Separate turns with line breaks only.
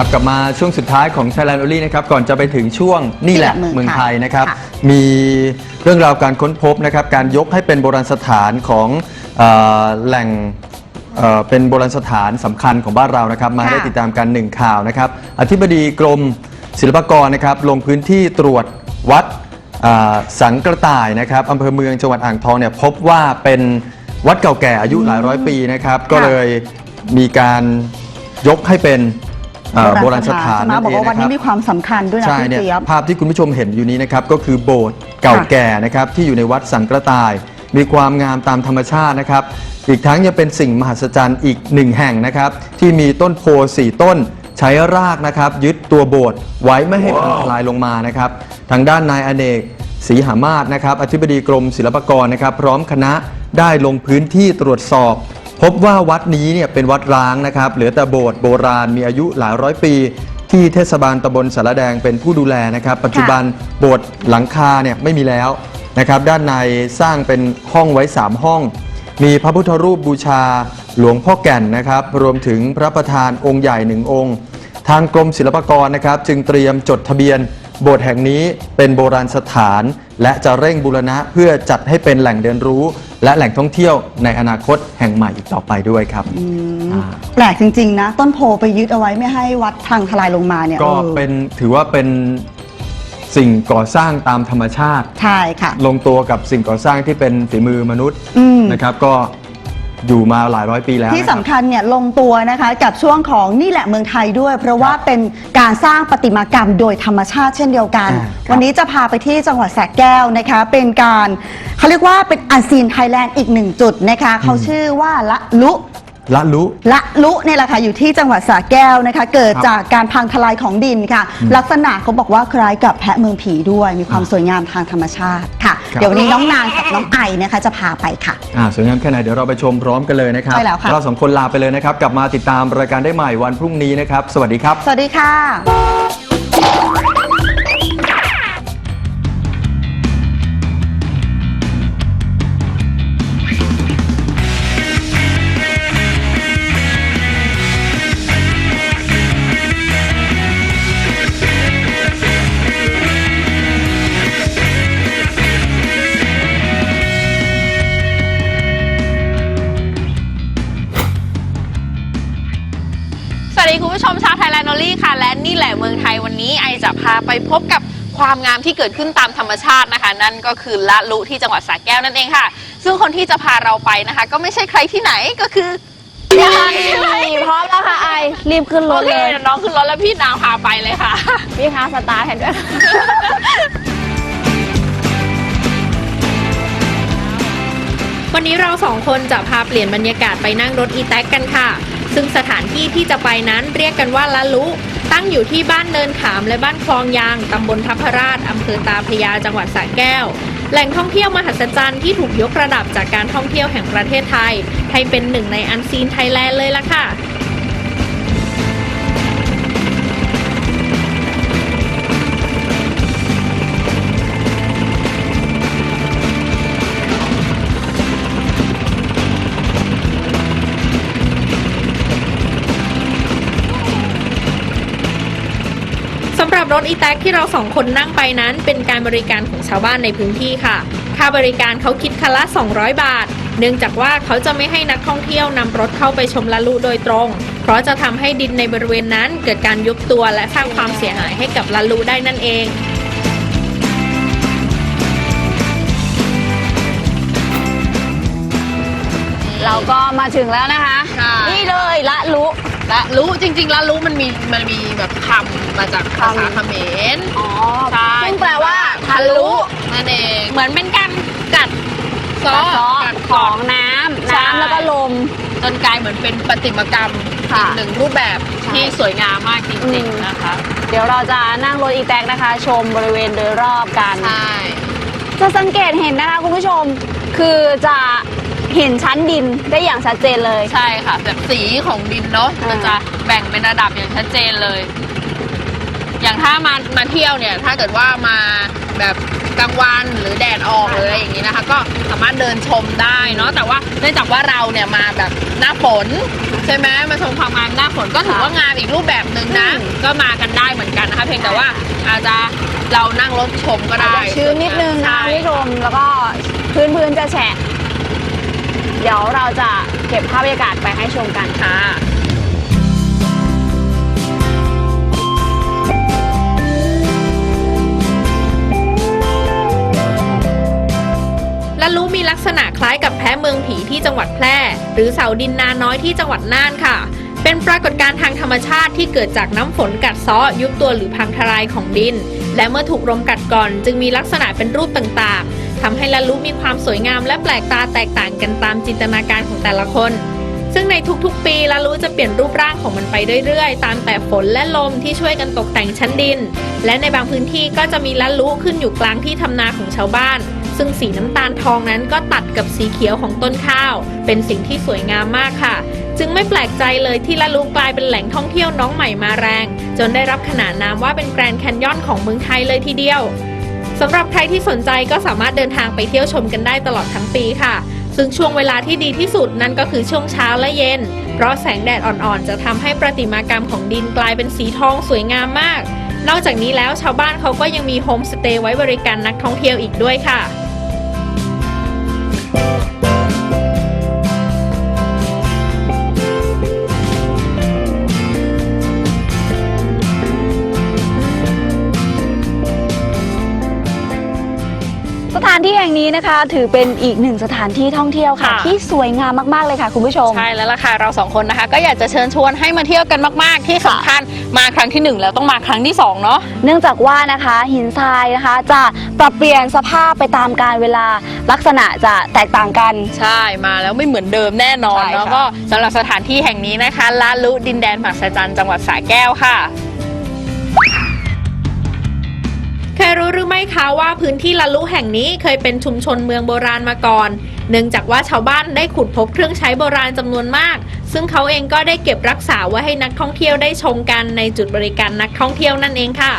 ครับกลับมาช่วงสุดท้ายของ Thailand Only นะครับก่อนจะไปถึงช่วงนี่แหละ
นี่แหละเมื
เมือ
องง
ไท
ไท
ย
ย
นะครับ
ค่ะ
มีเรื่องราวการค้นพบนะครับ การยกให้เป็นโบราณสถานของเอ่อแหล่งเอ่อเป็นโบราณสถานสำคัญของบ้านเรานะครับ มา
ค่ะ
ได้ติดตามกันหนึ่งข่าวนะครับ อธิบดีกรมศิลปากรนะครับ ลงพื้นที่ตรวจวัดอ่าสังกระต่ายนะครับอำเภอเมืองจังหวัดอ่างทองเนี่ยพบว่าเป็นวัดเก่าแก่อายุหลายร้อยปีนะครับ ก็เลยมีการยกให้เป็นเอ่อโบราณสถาน
ใช่ไหม
นั่น
บอก
เอง
ว่าวัน
นะค
นี้
รับ
มีความสำคัญด้วยนะ
ใช่
พี่
เนี่ย
เจี๊ยบ
ภาพที่คุณผู้ชมเห็นอยู่นี้นะครับก็คือโบสถ์เก่าแก่นะครับที่อยู่ในวัดสังกระต่าย มีความงามตามธรรมชาตินะครับ อีกทั้งยังเป็นสิ่งมหัศจรรย์อีกหนึ่งแห่งนะครับ ที่มีต้นโพสี่ต้น ใช้รากนะครับยึดตัวโบสถ์ไว้ไม่ให้พังทลายลงมานะครับ ทางด้านนายอเนกศรีหามาศนะครับอธิบดีกรมศิลปากรนะครับ พร้อมคณะได้ลงพื้นที่ตรวจสอบ พบว่าวัดนี้เนี่ยเป็นวัดร้างนะครับเหลือแต่โบสถ์โบราณมีอายุหลายร้อยปี ที่เทศบาลตำบลสารแดงเป็นผู้ดูแลนะครับ ปัจจุบันโบสถ์หลังคาเนี่ยไม่มีแล้วนะครับด้านในสร้างเป็นห้องไว้ 3 ห้อง มีพระพุทธรูปบูชาหลวงพ่อแก่นนะครับ รวมถึงพระประธานองค์ใหญ่หนึ่งองค์ ทางกรมศิลปากรนะครับ จึงเตรียมจดทะเบียน โบสถ์แห่งนี้เป็นโบราณสถาน และจะเร่งบูรณะเพื่อจัดให้เป็นแหล่งเรียนรู้ และแหล่งท่องเที่ยวในอนาคตแห่งใหม่อีกต่อไปด้วยครับอ่า
แปลกจริง ๆ นะ ต้นโพไปยึดเอาไว้ไม่ให้วัดทางทลายลงมาเนี่ย
ก็
ออ
เป็นถือว่าเป็นสิ่งก่อสร้างตามธรรมชาติ
ใช่ค่ะ
ลงตัวกับสิ่งก่อสร้างที่เป็นฝีมือมนุษย์
อืม
นะครับ ก็ อยู่มาหลายร้อยปีแล้ว
ที่
นะค
สำ
รับ
คัญเนี่ยลงตัวนะคะกับช่วงของนี่แหละเมืองไทยด้วย เพราะว่าเป็นการสร้างประติมากรรมโดยธรรมชาติเช่นเดียวกัน
อ่าครับ
วันนี้จะพาไปที่จังหวัดสระแก้วนะคะ เป็นการเขาเรียกว่าเป็นอันซีนไทยแลนด์อีกหนึ่งจุดนะคะเขาชื่อว่าละลุ
ละลุ
ละลุเนี่ยแหละค่ะอยู่ที่จังหวัดสระแก้วนะคะ เกิด
ครับ
จากการพังทลายของดินค่ะ ลักษณะเขาบอกว่าคล้ายกับแพะเมืองผีด้วย มีความสวยงามทางธรรมชาติค่ะ
ครับ
เดี๋ยววันนี้น้องนางกับน้องไอนะคะจะพาไปค่ะ
อ่าสวยงามแค่ไหนเดี๋ยวเราไปชมพร้อมกันเลยนะครับ
ใช่แล้วค่ะ
เราสองคนลาไปเลยนะครับ กลับมาติดตามรายการได้ใหม่วันพรุ่งนี้นะครับ สวัสดีครับ
สวัสดีค่ะ
จะพาไปพบกับความงามที่เกิดขึ้นตามธรรมชาตินะคะ นั่นก็คือละลุที่จังหวัดสระแก้วนั่นเองค่ะ ซึ่งคนที่จะพาเราไปนะคะ ก็ไม่ใช่ใครที่ไหนก็คือ
พร้อมแล้วค่ะไอรีบขึ้นร
โอ
ถ
เค
เลย
เดี๋ยวน้องขึ้นรถแล้วพี่นางพาไปเลยค่ะ
พี่คะสตาร์ทให้ด้วย
วันนี้เราสองคนจะพาเปลี่ยนบรรยากาศไปนั่งรถอีแท็กกันค่ะ ซึ่งสถานที่ที่จะไปนั้นเรียกกันว่าละลุ ตั้งอยู่ที่บ้านเนินขามและบ้านคลองยาง ตำบลทัพพราชอำเภอตาพยาจังหวัดสระแก้ว แหล่งท่องเที่ยวมหัศจรรย์ที่ถูกยกระดับจากการท่องเที่ยวแห่งประเทศไทย ให้เป็นหนึ่งในอันซีนไทยแลนด์เลยล่ะค่ะ ถอีแท็กที่เราสองคนนั่งไปนั้น เป็นการบริการของชาวบ้านในพื้นที่ค่ะ ค่าบริการเขาคิดคันละ 200 บาท เนื่องจากว่าเขาจะไม่ให้นักท่องเที่ยวนำรถเข้าไปชมละลุโดยตรง เพราะจะทำให้ดินในบริเวณนั้นเกิดการยุบตัวและสร้างความเสียหายให้กับละลุได้นั่นเอง
เราก็มาถึงแล้วนะคะ
ค่ะ
นี่เลยละลุ
ละลุจริงๆละลุมันมีมันมีแบบคำมาจากภาษาเขมร
อ๋อ
ใช่
ซึ่งแปลว่าทะลุ
นั่นเองเหมือนเป็นการกัด
กระเซาะ
กัด
ของน้ำ
ใช่
น้ำแล้วก็ลม
จนกลายเหมือนเป็นประติมากรรม
ค่ะ
อีกหนึ่งรูปแบบ
ใช่
ที่สวยงามมากจริง
อืม
ๆนะคะ
เดี๋ยวเราจะนั่งรถอีแท็กนะคะ ชมบริเวณโดยรอบกัน
ใช่
จะสังเกตเห็นนะคะคุณผู้ชมคือจะ เห็นชั้นดินได้อย่างชัดเจนเลย
ใช่ค่ะแบบสีของดินเนาะ
อ่ามั
มันจะแบ่งเป็นระดับอย่างชัดเจนเลยอย่าง
อย่างถ้ามามาเที่ยวเนี่ย ถ้าเกิดว่ามาแบบกลางวันหรือแดดออกหรืออะไรอย่างนี้นะคะ ก็สามารถเดินชมได้เนาะแต่ว่าเนื่องจากว่าเราเนี่ยมาแบบหน้าฝนใช่ไหมมาชมความงามหน้าฝนก็ถือว่างามอีกรูปแบบหนึ่งนะ
อืม
ก็มากันได้เหมือนกันนะคะ เพียงแต่ว่าอาจจะเรานั่งรถชมก็
อาจ
ได้
จะชื้นนิดนึงนะ
ใช่
คุณผู้ชมแล้วก็พื้นพื้นจะแฉะ เดี๋ยวเราจะเก็บภาพบรรยากาศไปให้ชมกัน
ค่ะ
ละลุมีลักษณะคล้ายกับแพ้เมืองผีที่จังหวัดแพร่ หรือเสาดินนาน้อยที่จังหวัดน่านค่ะ เป็นปรากฏการณ์ทางธรรมชาติที่เกิดจากน้ำฝนกัดเซาะยุบตัวหรือพังทลายของดิน และเมื่อถูกลมกัดก่อน จึงมีลักษณะเป็นรูปต่างๆ ทำให้ละลุมีความสวยงามและแปลกตาแตกต่างกันตามจินตนาการของแต่ละคน ซึ่งในทุกๆ ปีละลุจะเปลี่ยนรูปร่างของมันไปเรื่อยๆ ตามแต่ฝนและลมที่ช่วยกันตกแต่งชั้นดิน และในบางพื้นที่ก็จะมีละลุขึ้นอยู่กลางที่ทำนาของชาวบ้าน ซึ่งสีน้ำตาลทองนั้นก็ตัดกับสีเขียวของต้นข้าว เป็นสิ่งที่สวยงามมากค่ะ จึงไม่แปลกใจเลยที่ละลุกลายเป็นแหล่งท่องเที่ยวน้องใหม่มาแรง จนได้รับขนานนามว่าเป็นแกรนด์แคนยอนของเมืองไทยเลยทีเดียว สำหรับใครที่สนใจก็สามารถเดินทางไปเที่ยวชมกันได้ตลอดทั้งปีค่ะ ซึ่งช่วงเวลาที่ดีที่สุดนั่นก็คือช่วงเช้าและเย็น เพราะแสงแดดอ่อนๆ จะทำให้ประติมากรรมของดินกลายเป็นสีทองสวยงามมาก นอกจากนี้แล้วชาวบ้านเขาก็ยังมีโฮมสเตย์ไว้บริการนักท่องเที่ยวอีกด้วยค่ะ
ห่งนี้นะคะ ถือเป็นอีกหนึ่งสถานที่ท่องเที่ยวค่ะ
ค่ะ
ที่สวยงามมากๆเลยค่ะ คุณผู้ชม
ใช่แล้วล่ะค่ะเราสองคนนะคะ ก็อยากจะเชิญชวนให้มาเที่ยวกันมากๆ ที่สำคัญมาครั้งที่หนึ่งแล้วต้องมาครั้งที่สองเนาะ
เนื่องจากว่านะคะหินทรายนะคะจะปรับเปลี่ยนสภาพไปตามกาลเวลาลักษณะจะแตกต่างกัน
ใช่มาแล้วไม่เหมือนเดิมแน่นอน
ใช่
เนาะ
ค่ะ
ก็สำหรับสถานที่แห่งนี้นะคะลาลุดินแดนมหัศจรรย์จังหวัดสระแก้วค่ะ
เคยรู้หรือไม่คะว่าพื้นที่ละลุแห่งนี้เคยเป็นชุมชนเมืองโบราณมาก่อน เนื่องจากว่าชาวบ้านได้ขุดพบเครื่องใช้โบราณจำนวนมาก ซึ่งเขาเองก็ได้เก็บรักษาไว้ให้นักท่องเที่ยวได้ชมกันในจุดบริการนักท่องเที่ยวนั่นเองค่ะ